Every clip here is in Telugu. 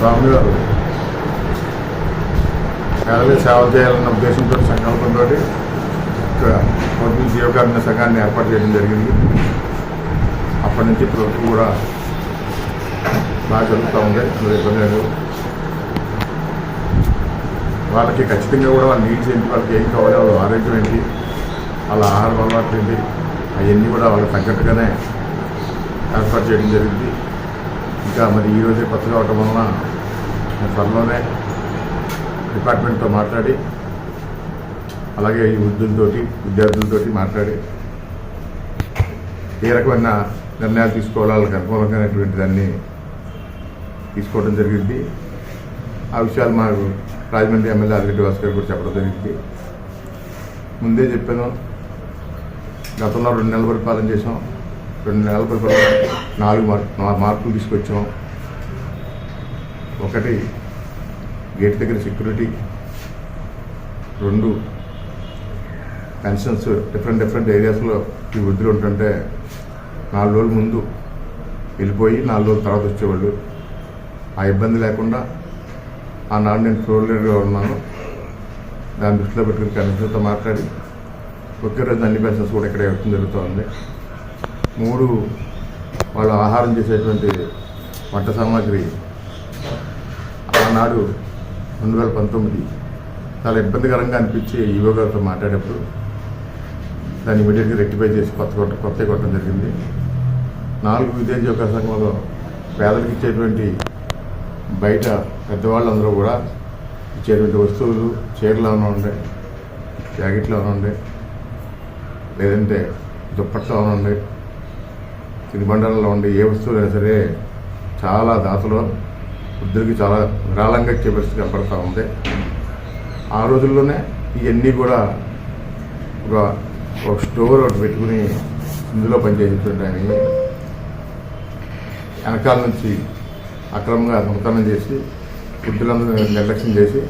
స్వామి గారు సేవ చేయాలన్న ఉద్దేశంతో సంకల్పంతో ఇక్కడ పబ్లిక్ జీవకారుణ్య సంఘాన్ని ఏర్పాటు చేయడం జరిగింది. అప్పటి నుంచి ప్రభుత్వం కూడా బాగా జరుగుతూ ఉంది. అందులో ఇబ్బంది లేదు. వాళ్ళకి ఖచ్చితంగా కూడా వాళ్ళ నీడ్స్ ఏంటి వాళ్ళకి ఏం కావాలి వాళ్ళ ఆరోగ్యం ఏంటి వాళ్ళ ఆహార అలవాట్లు ఏంటి అవన్నీ కూడా వాళ్ళకి తగ్గట్టుగానే ఏర్పాటు చేయడం జరిగింది. ఇంకా మరి ఈరోజే కొత్తగా అవటం వలన త్వరలోనే డిపార్ట్మెంట్తో మాట్లాడి అలాగే ఈ వృద్ధులతోటి విద్యార్థులతోటి మాట్లాడి ఏ రకమైన నిర్ణయాలు తీసుకోవాలో వాళ్ళకి అనుకూలంగానేటువంటి దాన్ని తీసుకోవడం జరిగింది. ఆ విషయాలు మాకు రాజమండ్రి ఎమ్మెల్యే ఆదిరెడ్డి భాస్కర్ కూడా చెప్పడం జరిగింది. ముందే చెప్పాను గతంలో రెండు నెలల పరిపాలన చేసాం రెండు నెలల పరిపాలన నాలుగు మార్ మార్పులు తీసుకొచ్చాం. ఒకటి గేట్ దగ్గర సెక్యూరిటీ రెండు పెన్షన్స్ డిఫరెంట్ డిఫరెంట్ ఏరియాస్లో ఈ వృద్ధులు ఉంటుంటే నాలుగు రోజుల ముందు వెళ్ళిపోయి నాలుగు రోజుల తర్వాత వచ్చేవాళ్ళు. ఆ ఇబ్బంది లేకుండా ఆనాడు నేను ఫ్లోర్ లీడర్గా ఉన్నాను. దాన్ని దృష్టిలో పెట్టుకుని కమిషనర్తో మాట్లాడి ఒకే రోజు అన్ని పెన్షన్స్ కూడా ఇక్కడ ఇవ్వడం జరుగుతుంది మూడు వాళ్ళు ఆహారం చేసేటువంటి వంట సామాగ్రి ఆనాడు రెండు వేల పంతొమ్మిది చాలా ఇబ్బందికరంగా అనిపించి ఈవో గారితో మాట్లాడేప్పుడు దాన్ని ఇమీడియట్గా రెక్టిఫై చేసి కొత్త కొట్ట కొత్త కొట్టడం జరిగింది. నాలుగు విదేశీ యొక్క సంఘంలో పేదలకు ఇచ్చేటువంటి బయట పెద్దవాళ్ళందరూ కూడా ఇచ్చేటువంటి వస్తువులు చీరలు ఏమైనా ఉండే జాకెట్లు ఏమైనా ఉండే లేదంటే దుప్పట్లు ఏమైనా ఉండే ఉండే ఏ వస్తువులైనా సరే చాలా దాతలో వృద్ధులకి చాలా విరాళంగా ఇచ్చే పరిస్థితి కనపడతా ఉంది. ఆ రోజుల్లోనే ఇవన్నీ కూడా ఒక ఒక స్టోర్ ఒకటి పెట్టుకుని ఇందులో పనిచేస్తుంటాయని వెనకాల నుంచి అక్రమంగా దొంగతనం చేసి వృద్ధులందరూ నిర్లక్ష్యం చేసి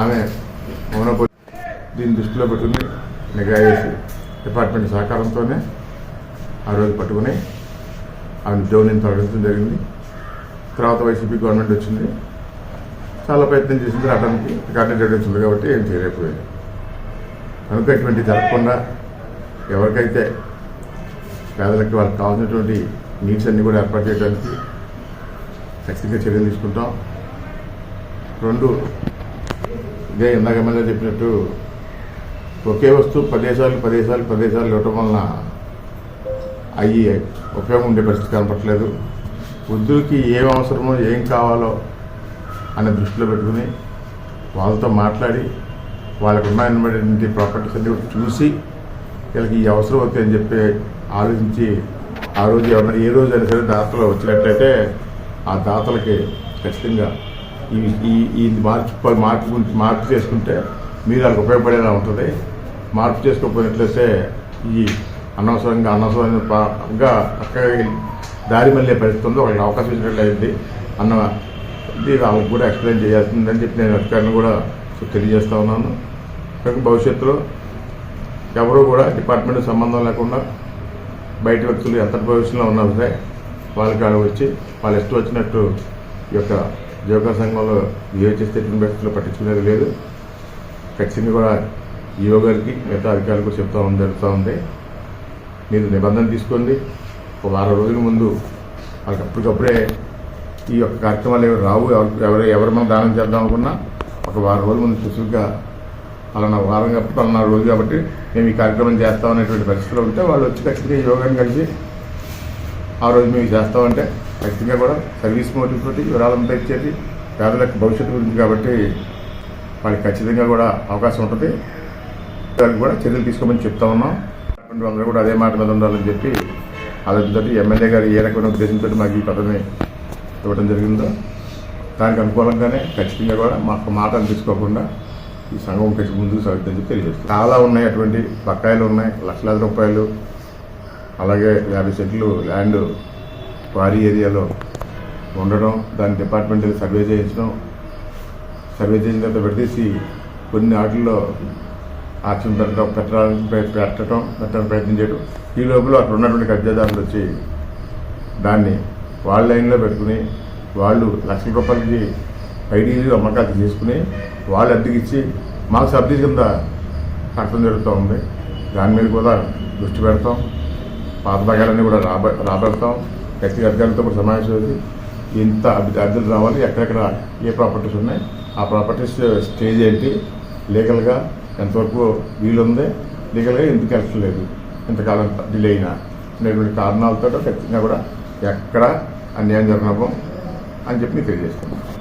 ఆమె మౌనపో దీన్ని దృష్టిలో పెట్టుకుని నిఘా చేసి డిపార్ట్మెంట్ సహకారంతోనే ఆ రోజు పట్టుకుని ఆమె ఉద్యోగం తొలగించడం జరిగింది. తర్వాత వైసీపీ గవర్నమెంట్ వచ్చింది. చాలా ప్రయత్నం చేసింది రావడానికి. రికార్డు చేయడం కాబట్టి ఏం చేయలేకపోయింది కనుక ఇటువంటి జరగకుండా ఎవరికైతే పేదలకి వాళ్ళకి కావాల్సినటువంటి నీడ్స్ అన్నీ కూడా ఏర్పాటు చేయడానికి ఖచ్చితంగా చర్యలు తీసుకుంటాం. రెండు ఇదే ఇందాక ఎమ్మెల్యే చెప్పినట్టు ఒకే వస్తువు పదేసార్లు పదేసార్లు పదేసార్లు ఇవ్వటం వలన అవి ఉపయోగం ఉండే పరిస్థితి కనపట్లేదు వృద్ధులకి ఏం అవసరమో ఏం కావాలో అనే దృష్టిలో పెట్టుకుని వాళ్ళతో మాట్లాడి వాళ్ళకు ఉన్నటువంటి ప్రాపర్టీస్ అన్ని చూసి వీళ్ళకి ఈ అవసరం అవుతాయి అని చెప్పి ఆలోచించి ఆ రోజు ఎవరైనా ఏ రోజు అయినా సరే దాతలు వచ్చినట్లయితే ఆ దాతలకి ఖచ్చితంగా ఈ ఈ ఈ మార్పు మార్పు గురించి మార్పు చేసుకుంటే మీరు వాళ్ళకి ఉపయోగపడేలా ఉంటుంది. మార్పు చేసుకోకపోయినట్లయితే ఈ అనవసరంగా అనవసరంగా అక్కడ దారి మళ్ళీ పరిస్థితి ఉందో వాళ్ళకి అవకాశం ఇచ్చినట్లు అయింది అన్న ఇది వాళ్ళకి కూడా ఎక్స్ప్లెయిన్ చేయాల్సిందని చెప్పి నేను అధికారులను కూడా తెలియజేస్తా ఉన్నాను. కనుక భవిష్యత్తులో ఎవరు కూడా డిపార్ట్మెంట్ సంబంధం లేకుండా బయట వ్యక్తులు ఎంత భవిష్యత్తులో ఉన్నా సరే వాళ్ళకి ఆడ వచ్చి వాళ్ళు ఇష్టం వచ్చినట్టు ఈ యొక్క యోగా సంఘంలో బిహేవ్ వ్యక్తులు పట్టించుకునేది లేదు. ఖచ్చితంగా కూడా ఈవో గారికి మిగతా అధికారులు కూడా చెప్తా ఉంది జరుగుతూ ఉంది. మీరు నిబంధన తీసుకోండి. ఒక వారం రోజుల ముందు వాళ్ళకి అప్పటికప్పుడే ఈ యొక్క కార్యక్రమాలు ఏమి రావు ఎవరు ఎవరు ఎవరు మనం దానం చేద్దాం అనుకున్నా ఒక వారం రోజుల ముందు స్పెసిఫిక్గా అలా వారం కాబట్టి పలానా రోజు కాబట్టి మేము ఈ కార్యక్రమం చేస్తాం అనేటువంటి పరిస్థితిలో ఉంటే వాళ్ళు వచ్చి ఖచ్చితంగా యోగాన్ని కలిసి ఆ రోజు మేము చేస్తామంటే ఖచ్చితంగా కూడా సర్వీస్ మోటివ్ తోటి వివరాలంతా ఇచ్చేది. పేదలకు భవిష్యత్తు గురించి కాబట్టి వాళ్ళకి ఖచ్చితంగా కూడా అవకాశం ఉంటుంది. దానికి కూడా చర్యలు తీసుకోమని చెప్తా ఉన్నాం. అటువంటి అందరూ కూడా అదే మాట మీద ఉండాలని చెప్పి ఆలోచనతో ఎమ్మెల్యే గారు ఏ రకమైన ఉద్దేశంతో మాకు ఈ పదవిని ఇవ్వడం జరిగిందో దానికి అనుకూలంగానే ఖచ్చితంగా కూడా మాకు మాట తీసుకోకుండా ఈ సంఘం ఖచ్చితంగా ముందుకు సాగుతుందని చెప్పి తెలియజేస్తుంది చాలా ఉన్నాయి అటువంటి బకాయిలు ఉన్నాయి లక్షలాది రూపాయలు అలాగే యాభై సెంట్లు ల్యాండ్ క్వారీ ఏరియాలో ఉండడం దాని డిపార్ట్మెంట్ సర్వే చేయించడం సర్వే చేసిన తర్వాత విడదీసి కొన్ని వాటిల్లో ఆక్సిజన్ పెట్టడం పెట్టడానికి ప్రయ- పెట్టడం పెట్టడానికి ప్రయత్నం చేయడం. ఈ లోపల అక్కడ ఉన్నటువంటి కబ్జాదారులు వచ్చి దాన్ని వాళ్ళ లైన్లో పెట్టుకుని వాళ్ళు లక్షల రూపాయలకి ఐడీలు అమ్మకాలు చేసుకుని వాళ్ళు అద్దెకిచ్చి మాకు సబ్సిడీ కింద కట్టడం జరుగుతూ ఉంది. దాని మీద కూడా దృష్టి పెడతాం. పాత భాగాలన్నీ కూడా రాబ రాబెడతాం. వ్యక్తిగత అధికారులతో కూడా సమావేశం చేసి ఇంత అద్దె- రావాలి. ఎక్కడెక్కడ ఏ ప్రాపర్టీస్ ఉన్నాయి ఆ ప్రాపర్టీస్ స్టేజ్ ఏంటి లీగల్గా ఎంతవరకు వీలుంది లీగల్గా ఎందుకు వెళ్ళలేదు ఇంతకాలం డిలే అయినా. అనేటువంటి కారణాలతో ఖచ్చితంగా కూడా ఎక్కడ అన్యాయం జరగడం అని చెప్పి తెలియజేస్తున్నాను.